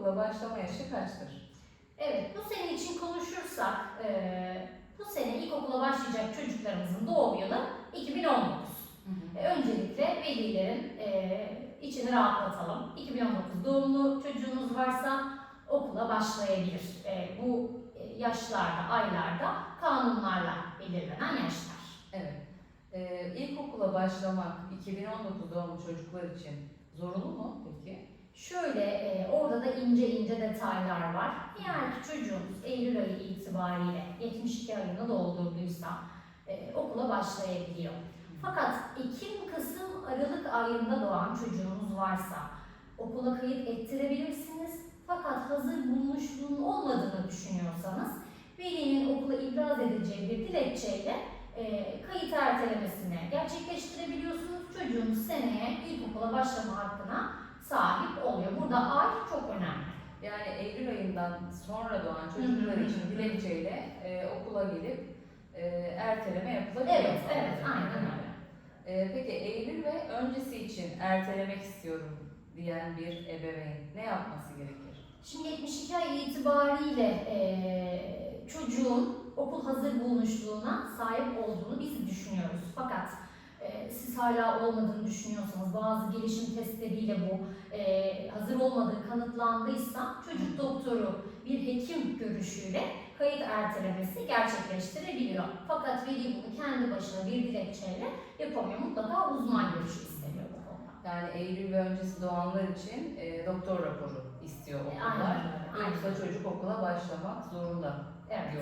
ilkokula başlama yaşı kaçtır? Evet, bu sene için konuşursak, eee, bu sene ilkokula başlayacak çocuklarımızın doğum yılı 2019. E, Öncelikle velilerin eee, içini rahatlatalım. 2019 doğumlu çocuğunuz varsa okula başlayabilir. E, bu e, yaşlarda, aylarda kanunlarla belirlenen yaşlar. Evet. Ee, ilkokula başlamak 2019 doğumlu çocuklar için zorunlu mu peki? Şöyle e, orada da ince ince detaylar var. Eğer ki çocuğunuz Eylül ayı itibariyle 72 ayını doldurduysa e, okula başlayabiliyor. Fakat Ekim, Kasım, Aralık ayında doğan çocuğunuz varsa okula kayıt ettirebilirsiniz. Fakat hazır bulmuşluğun olmadığını düşünüyorsanız velinin okula ibraz edeceği bir dilekçeyle e, kayıt ertelemesini gerçekleştirebiliyorsunuz. Çocuğunuz seneye ilkokula başlama hakkına sahip oluyor. Burada ay çok önemli. Yani Eylül ayından sonra doğan çocuklar için dilekçeyle e, okula gelip e, erteleme yapılabiliyor. Evet, evet, aynen öyle. E, peki Eylül ve öncesi için ertelemek istiyorum diyen bir ebeveyn ne yapması gerekir? Şimdi 72 ay itibariyle eee, çocuğun okul hazır bulunuşluğuna sahip olduğunu biz düşünüyoruz. Fakat eee, siz hala olmadığını düşünüyorsanız bazı gelişim testleriyle bu olmadığı kanıtlandıysa çocuk doktoru bir hekim görüşüyle kayıt ertelemesi gerçekleştirebiliyor. Fakat veli bunu kendi başına bir dilekçeyle yapamıyor. Mutlaka uzman görüşü isteniyor bu konuda. Yani Eylül ve öncesi doğanlar için e, doktor raporu istiyor E, okullar. Aynen Yoksa çocuk okula başlamak zorunda. Evet.